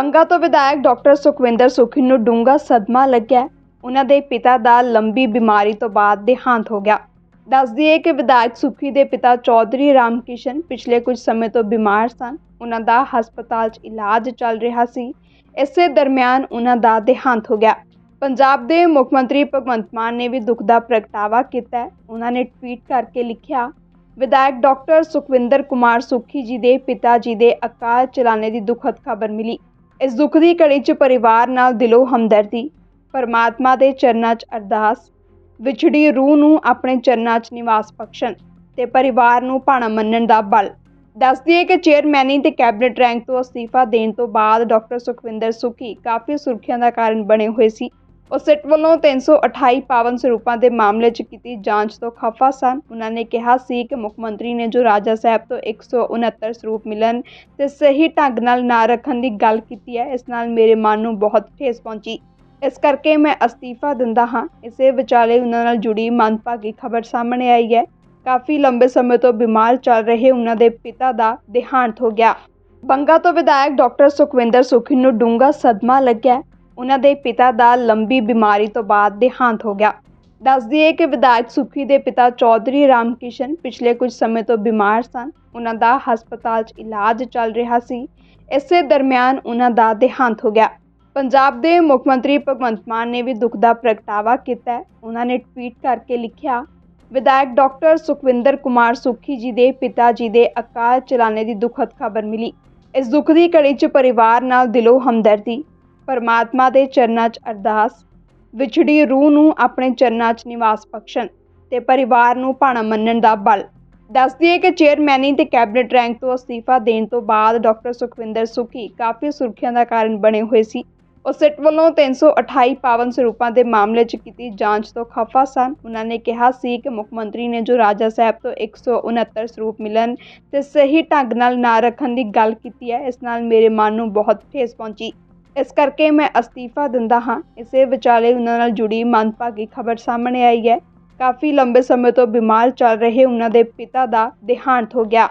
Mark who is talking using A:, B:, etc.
A: ਬੰਗਾ ਤੋਂ ਵਿਧਾਇਕ ਡਾਕਟਰ ਸੁਖਵਿੰਦਰ ਸੁਖੀ ਨੂੰ ਡੂੰਘਾ ਸਦਮਾ ਲੱਗਿਆ। ਉਹਨਾਂ ਦੇ ਪਿਤਾ ਦਾ ਲੰਬੀ ਬਿਮਾਰੀ ਤੋਂ ਬਾਅਦ ਦੇਹਾਂਤ ਹੋ ਗਿਆ। ਦੱਸ ਦਈਏ ਕਿ ਵਿਧਾਇਕ ਸੁਖੀ ਦੇ ਪਿਤਾ ਚੌਧਰੀ ਰਾਮਕਿਸ਼ਨ ਪਿਛਲੇ ਕੁਝ ਸਮੇਂ ਤੋਂ ਬਿਮਾਰ ਸਨ। ਉਹਨਾਂ ਦਾ ਹਸਪਤਾਲ 'ਚ ਇਲਾਜ ਚੱਲ ਰਿਹਾ ਸੀ। ਇਸੇ ਦਰਮਿਆਨ ਉਹਨਾਂ ਦਾ ਦੇਹਾਂਤ ਹੋ ਗਿਆ। ਪੰਜਾਬ ਦੇ ਮੁੱਖ ਮੰਤਰੀ ਭਗਵੰਤ ਮਾਨ ਨੇ ਵੀ ਦੁੱਖ ਦਾ ਪ੍ਰਗਟਾਵਾ ਕੀਤਾ ਉਹਨਾਂ ਨੇ ਟਵੀਟ ਕਰਕੇ ਲਿਖਿਆ, ਵਿਧਾਇਕ ਡਾਕਟਰ ਸੁਖਵਿੰਦਰ ਕੁਮਾਰ ਸੁਖੀ ਜੀ ਦੇ ਪਿਤਾ ਜੀ ਦੇ ਅਕਾਲ ਚਲਾਣੇ ਦੀ ਦੁਖਦ ਖਬਰ ਮਿਲੀ। ਇਸ ਦੁੱਖ ਦੀ ਘੜੀ 'ਚ ਪਰਿਵਾਰ ਨਾਲ ਦਿਲੋਂ ਹਮਦਰਦੀ, ਪਰਮਾਤਮਾ ਦੇ ਚਰਨਾਂ 'ਚ ਅਰਦਾਸ, ਵਿਛੜੀ ਰੂਹ ਨੂੰ ਆਪਣੇ ਚਰਨਾਂ 'ਚ ਨਿਵਾਸ ਬਖਸ਼ਣ ਤੇ ਪਰਿਵਾਰ ਨੂੰ ਭਾਣਾ ਮੰਨਣ ਦਾ ਬਲ। ਦੱਸਦੀ ਹੈ ਕਿ ਚੇਅਰਮੈਨੀ ਤੇ ਕੈਬਨਿਟ ਰੈਂਕ ਤੋਂ ਅਸਤੀਫਾ ਦੇਣ ਤੋਂ ਬਾਅਦ ਡਾਕਟਰ ਸੁਖਵਿੰਦਰ ਸੁਖੀ ਕਾਫੀ ਸੁਰਖੀਆਂ ਦਾ ਕਾਰਨ ਬਣੇ ਹੋਏ ਸੀ। ਉਹ ਸਿੱਟ ਵੱਲੋਂ 328 ਪਾਵਨ ਸਰੂਪਾਂ ਦੇ ਮਾਮਲੇ 'ਚ ਕੀਤੀ ਜਾਂਚ ਤੋਂ ਖਫਾ ਸਨ। ਉਹਨਾਂ ਨੇ ਕਿਹਾ ਸੀ ਕਿ ਮੁੱਖ ਮੰਤਰੀ ਨੇ ਜੋ ਰਾਜਾ ਸਾਹਿਬ ਤੋਂ 169 ਸਰੂਪ ਮਿਲਣ ਤੇ ਸਹੀ ਢੰਗ ਨਾਲ ਨਾ ਰੱਖਣ ਦੀ ਗੱਲ ਕੀਤੀ ਹੈ, ਇਸ ਨਾਲ ਮੇਰੇ ਮਨ ਨੂੰ ਬਹੁਤ ਠੇਸ ਪਹੁੰਚੀ। ਇਸ ਕਰਕੇ ਮੈਂ ਅਸਤੀਫਾ ਦਿੰਦਾ ਹਾਂ। ਇਸੇ ਵਿਚਾਲੇ ਉਹਨਾਂ ਨਾਲ ਜੁੜੀ ਮੰਦਭਾਗੀ ਖਬਰ ਸਾਹਮਣੇ ਆਈ ਹੈ। ਕਾਫੀ ਲੰਬੇ ਸਮੇਂ ਤੋਂ ਬਿਮਾਰ ਚੱਲ ਰਹੇ ਉਹਨਾਂ ਦੇ ਪਿਤਾ ਦਾ ਦੇਹਾਂਤ ਹੋ ਗਿਆ। ਬੰਗਾ ਤੋਂ ਵਿਧਾਇਕ ਡਾਕਟਰ ਸੁਖਵਿੰਦਰ ਸੁਖੀ ਨੂੰ ਡੂੰਘਾ ਸਦਮਾ ਲੱਗਿਆ। ਉਹਨਾਂ ਦੇ ਪਿਤਾ ਦਾ ਲੰਬੀ ਬਿਮਾਰੀ ਤੋਂ ਬਾਅਦ ਦੇਹਾਂਤ ਹੋ ਗਿਆ। ਦੱਸ ਦਈਏ ਕਿ ਵਿਧਾਇਕ ਸੁਖੀ ਦੇ ਪਿਤਾ ਚੌਧਰੀ ਰਾਮਕਿਸ਼ਨ ਪਿਛਲੇ ਕੁਝ ਸਮੇਂ ਤੋਂ ਬਿਮਾਰ ਸਨ। ਉਹਨਾਂ ਦਾ ਹਸਪਤਾਲ 'ਚ ਇਲਾਜ ਚੱਲ ਰਿਹਾ ਸੀ। ਇਸੇ ਦਰਮਿਆਨ ਉਹਨਾਂ ਦਾ ਦੇਹਾਂਤ ਹੋ ਗਿਆ। ਪੰਜਾਬ ਦੇ ਮੁੱਖ ਮੰਤਰੀ ਭਗਵੰਤ ਮਾਨ ਨੇ ਵੀ ਦੁੱਖ ਦਾ ਪ੍ਰਗਟਾਵਾ ਕੀਤਾ ਹੈ। ਉਹਨਾਂ ਨੇ ਟਵੀਟ ਕਰਕੇ ਲਿਖਿਆ, ਵਿਧਾਇਕ ਡਾਕਟਰ ਸੁਖਵਿੰਦਰ ਕੁਮਾਰ ਸੁਖੀ ਜੀ ਦੇ ਪਿਤਾ ਜੀ ਦੇ ਅਕਾਲ ਚਲਾਣੇ ਦੀ ਦੁਖਦ ਖਬਰ ਮਿਲੀ। ਇਸ ਦੁੱਖ ਦੀ ਘੜੀ 'ਚ ਪਰਿਵਾਰ ਨਾਲ ਦਿਲੋਂ ਹਮਦਰਦੀ ਪਰਮਾਤਮਾ ਦੇ ਚਰਨਾਂ 'ਚ ਅਰਦਾਸ, ਵਿਛੜੀ ਰੂਹ ਨੂੰ ਆਪਣੇ ਚਰਨਾਂ 'ਚ ਨਿਵਾਸ ਬਖਸ਼ਣ ਤੇ ਪਰਿਵਾਰ ਨੂੰ ਭਾਣਾ ਮੰਨਣ ਦਾ ਬਲ। ਦੱਸ ਦਈਏ ਕਿ ਚੇਅਰਮੈਨੀ ਤੇ ਕੈਬਨਿਟ ਰੈਂਕ ਤੋਂ ਅਸਤੀਫਾ ਦੇਣ ਤੋਂ ਬਾਅਦ ਡਾਕਟਰ ਸੁਖਵਿੰਦਰ ਸੁਖੀ ਕਾਫੀ ਸੁਰਖੀਆਂ ਦਾ ਕਾਰਨ ਬਣੇ ਹੋਏ ਸੀ। ਉਹ ਸਿੱਟ ਵੱਲੋਂ 328 ਪਾਵਨ ਸਰੂਪਾਂ ਦੇ ਮਾਮਲੇ 'ਚ ਕੀਤੀ ਜਾਂਚ ਤੋਂ ਖਫਾ ਸਨ। ਉਹਨਾਂ ਨੇ ਕਿਹਾ ਸੀ ਕਿ ਮੁੱਖ ਮੰਤਰੀ ਨੇ ਜੋ ਰਾਜਾ ਸਾਹਿਬ ਤੋਂ 169 ਸਰੂਪ ਮਿਲਣ ਤੇ ਸਹੀ ਢੰਗ ਨਾਲ ਨਾ ਰੱਖਣ ਦੀ ਗੱਲ ਕੀਤੀ ਹੈ, ਇਸ ਨਾਲ ਮੇਰੇ ਮਨ ਨੂੰ ਬਹੁਤ ਠੇਸ ਪਹੁੰਚੀ। ਇਸ ਕਰਕੇ ਮੈਂ ਅਸਤੀਫਾ ਦਿੰਦਾ ਹਾਂ। ਇਸੇ ਵਿਚਾਲੇ ਉਹਨਾਂ ਨਾਲ ਜੁੜੀ ਮੰਦਭਾਗੀ ਖਬਰ ਸਾਹਮਣੇ ਆਈ ਹੈ। ਕਾਫੀ ਲੰਬੇ ਸਮੇਂ ਤੋਂ ਬਿਮਾਰ ਚੱਲ ਰਹੇ ਉਹਨਾਂ ਦੇ ਪਿਤਾ ਦਾ ਦੇਹਾਂਤ ਹੋ ਗਿਆ।